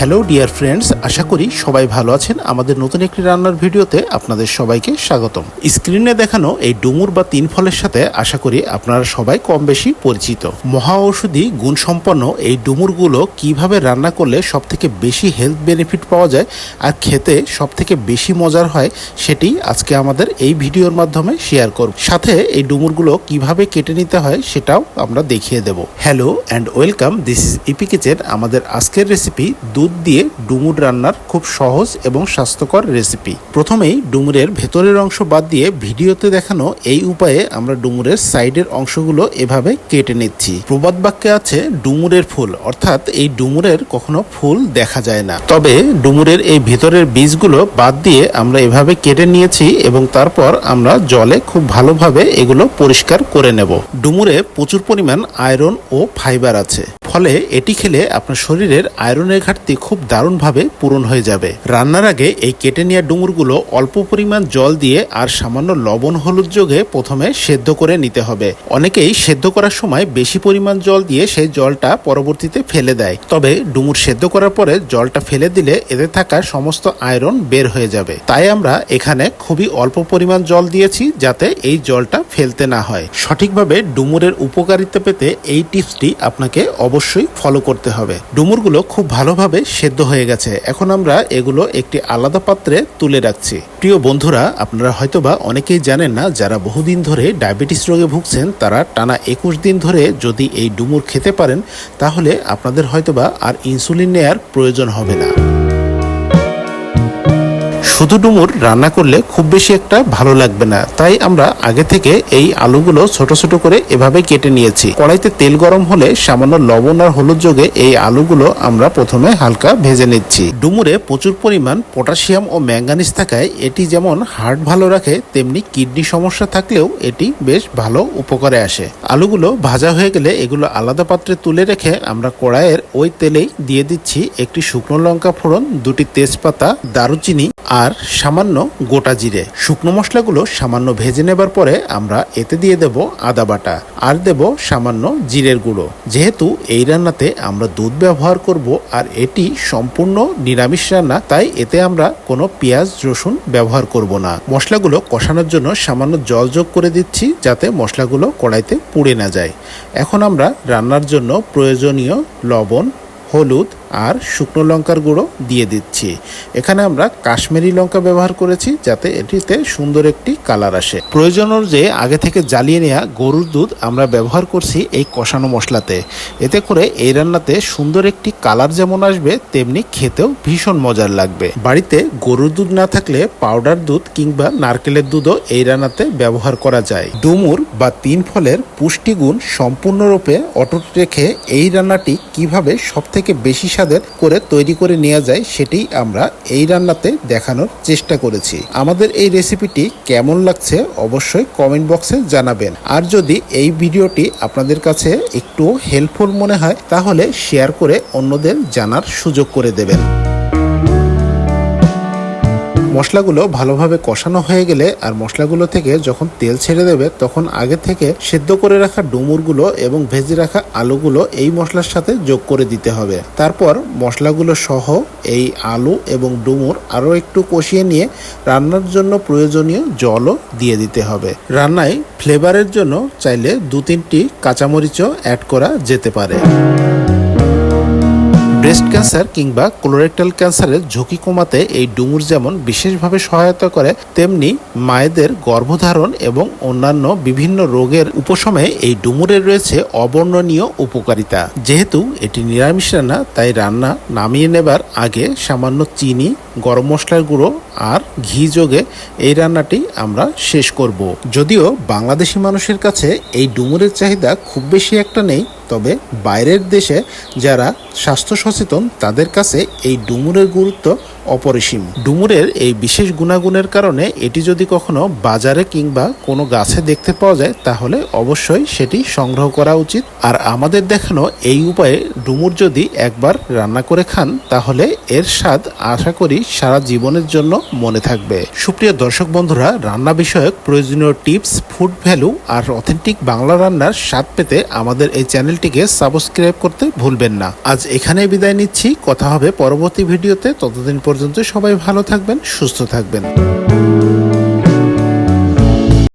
Hello dear friends আশা করি সবাই ভালো আছেন। আমাদের নতুন একটি রান্নার ভিডিওতে আপনাদের সবাইকে স্বাগতম। স্ক্রিনে দেখানো এই ডুমুর বা তিন ফলের সাথে আশা করি আপনারা সবাই কম বেশি পরিচিত। মহা ঔষধি গুণসম্পন্ন এই ডুমুরগুলো কীভাবে রান্না করলে সব থেকে বেশি হেলথ বেনিফিট পাওয়া যায় আর খেতে সব থেকে বেশি মজার হয় সেটি আজকে আমাদের এই ভিডিওর মাধ্যমে শেয়ার করব। সাথে এই ডুমুরগুলো কীভাবে কেটে নিতে হয় সেটাও আমরা দেখিয়ে দেব। Hello and welcome this is EP kitchen আমাদের আজকের রেসিপি দুধ দিয়ে ডুমুর রান্নার খুব সহজ এবং স্বাস্থ্যকর রেসিপি। প্রথমেই ডুমুরের ভেতরের অংশ বাদ দিয়ে ভিডিওতে দেখানো এই উপায়ে আমরা ডুমুরের সাইডের অংশগুলো এভাবে কেটে নিচ্ছি। প্রবাদ বাক্যে আছে ডুমুরের ফুল, অর্থাৎ এই ডুমুরের কখনো ফুল দেখা যায় না। তবে ডুমুরের এই ভেতরের বীজগুলো বাদ দিয়ে আমরা এভাবে কেটে নিয়েছি এবং তারপর আমরা জলে খুব ভালোভাবে এগুলো পরিষ্কার করে নেব। ডুমুরে প্রচুর পরিমাণ আয়রন ও ফাইবার আছে। ফলে এটি খেলে আপনার শরীরের আয়রনের ঘাটতি খুব দারুণভাবে পূরণ হয়ে যাবে। রান্নার আগে এই কেটে নেওয়া ডুমুরগুলো অল্প পরিমাণ জল দিয়ে আর সামান্য লবণ হলুদ যোগে প্রথমে সেদ্ধ করে নিতে হবে। অনেকেই সেদ্ধ করার সময় বেশি পরিমাণ জল দিয়ে সেই জলটা পরবর্তীতে ফেলে দেয়। তবে ডুমুর সেদ্ধ করার পরে জলটা ফেলে দিলে এতে থাকা সমস্ত আয়রন বের হয়ে যাবে। তাই আমরা এখানে খুবই অল্প পরিমাণ জল দিয়েছি যাতে এই জলটা ফেলতে না হয়। সঠিকভাবে ডুমুরের উপকারিতা পেতে এই টিপসটি আপনাকে অবশ্যই ফলো করতে হবে। ডুমুরগুলো খুব ভালোভাবে সেদ্ধ হয়ে গেছে। এখন আমরা এগুলো একটি আলাদা পাত্রে তুলে রাখছি। প্রিয় বন্ধুরা, আপনারা হয়তোবা অনেকেই জানেন না, যারা বহুদিন ধরে ডায়াবেটিস রোগে ভুগছেন, তারা টানা একুশ দিন ধরে যদি এই ডুমুর খেতে পারেন, তাহলে আপনাদের হয়তোবা আর ইনসুলিন নেয়ার প্রয়োজন হবে না। শুধু ডুমুর রান্না করলে খুব বেশি একটা ভালো লাগবে না। তাই আমরা আগে থেকে এই আলুগুলো ছোট ছোট করে এভাবে কেটে নিয়েছি। কড়াইতে তেল গরম হলে সামান্য লবণ আর হলুদ যোগে এই আলুগুলো আমরা প্রথমে হালকা ভেজে নিচ্ছি। ডুমুরে প্রচুর পরিমাণ পটাশিয়াম ও ম্যাঙ্গানিজ থাকায় এটি যেমন হার্ট ভালো রাখে, তেমনি কিডনি সমস্যা থাকলেও এটি বেশ ভালো উপকারে আসে। আলুগুলো ভাজা হয়ে গেলে এগুলো আলাদা পাত্রে তুলে রেখে আমরা কড়াইয়ের ওই তেলেই দিয়ে দিচ্ছি একটি শুকনো লঙ্কা ফোড়ন, দুটি তেজপাতা, দারুচিনি আর সামান্য গোটা জিরে। শুকনো মশলাগুলো সামান্য ভেজে নেবার পরে আমরা এতে দিয়ে দেব আদা বাটা আর দেব সামান্য জিরের গুঁড়ো। যেহেতু এই রান্নাতে আমরা দুধ ব্যবহার করব আর এটি সম্পূর্ণ নিরামিষ রান্না, তাই এতে আমরা কোনো পেঁয়াজ, রসুন ব্যবহার করব না। মশলাগুলো কষানোর জন্য সামান্য জল যোগ করে দিচ্ছি যাতে মশলাগুলো কড়াইতে পুড়ে না যায়। এখন আমরা রান্নার জন্য প্রয়োজনীয় লবণ, হলুদ আর শুকনো লঙ্কার গুঁড়ো দিয়ে দিচ্ছি। এখানে আমরা কাশ্মীরি লঙ্কা ব্যবহার করেছি যাতে এটিতে সুন্দর একটি কালার আসে। প্রয়োজন অনুযায়ী আগে থেকে জ্বালিয়ে নেওয়া গরুর দুধ আমরা ব্যবহার করছি এই কষানো মশলাতে। এতে করে এই রান্নাতে সুন্দর একটি কালার যেমন আসবে, তেমনি খেতেও ভীষণ মজার লাগবে। বাড়িতে গরুর দুধ না থাকলে পাউডার দুধ কিংবা নারকেলের দুধও এই রান্নাতে ব্যবহার করা যায়। ডুমুর বা তিন ফলের পুষ্টিগুণ সম্পূর্ণরূপে অটুট রেখে এই রান্নাটি কীভাবে সব থেকে বেশি স্বাদের করে তৈরি করে নেওয়া যায় সেটি আমরা এই রান্নাতে দেখানোর চেষ্টা করেছি। আমাদের এই রেসিপিটি কেমন লাগছে অবশ্যই কমেন্ট বক্সে জানাবেন। আর যদি এই ভিডিওটি আপনাদের কাছে একটু হেল্পফুল মনে হয়, তাহলে শেয়ার করে অন্যদের জানার সুযোগ করে দেবেন। মশলাগুলো ভালোভাবে কষানো হয়ে গেলে আর মশলাগুলো থেকে যখন তেল ছেড়ে দেবে, তখন আগে থেকে সেদ্ধ করে রাখা ডুমুরগুলো এবং ভেজে রাখা আলুগুলো এই মশলার সাথে যোগ করে দিতে হবে। তারপর মশলাগুলো সহ এই আলু এবং ডুমুর আরও একটু কষিয়ে নিয়ে রান্নার জন্য প্রয়োজনীয় জলও দিয়ে দিতে হবে। রান্নায় ফ্লেভারের জন্য চাইলে দু তিনটি কাঁচামরিচও অ্যাড করা যেতে পারে। ব্রেস্ট ক্যান্সার কিংবা কোলোরেক্টাল ক্যান্সারের ঝুঁকি কমাতে এই ডুমুর যেমন বিশেষভাবে সহায়তা করে, তেমনি মায়েদের গর্ভধারণ এবং অন্যান্য বিভিন্ন রোগের উপশমে এই ডুমুরের রয়েছে অবর্ণনীয় উপকারিতা। যেহেতু এটি নিরামিষ রান্না, তাই রান্না নামিয়ে নেবার আগে সামান্য চিনি, গরম মশলার গুঁড়ো আর ঘি যোগে এই রান্নাটি আমরা শেষ করব। যদিও বাংলাদেশি মানুষের কাছে এই ডুমুরের চাহিদা খুব বেশি একটা নেই, তবে বাইরের দেশে যারা স্বাস্থ্য সচেতন তাদের কাছে এই ডুমুরের গুরুত্ব অপরিসীম। ডুমুরের এই বিশেষ গুণাগুণের কারণে এটি যদি কখনো বাজারে কিংবা কোনো গাছে দেখতে পাওয়া যায়, তাহলে অবশ্যই সেটি সংগ্রহ করা উচিত। আর আমাদের দেখানো এই উপায়ে ডুমুর যদি একবার রান্না করে খান, তাহলে এর স্বাদ আশা করি সারা জীবনের জন্য মনে থাকবে। সুপ্রিয় দর্শক বন্ধুরা, রান্না বিষয়ক প্রয়োজনীয় টিপস, ফুড ভ্যালু আর অথেন্টিক বাংলা রান্নার স্বাদ পেতে আমাদের এই চ্যানেলটিকে সাবস্ক্রাইব করতে ভুলবেন না। আজ এখানে বিদায় বিদায় নিচ্ছি। কথা হবে পরবর্তী ভিডিওতে। ততদিন পর্যন্ত সবাই ভালো থাকবেন সুস্থ থাকবেন।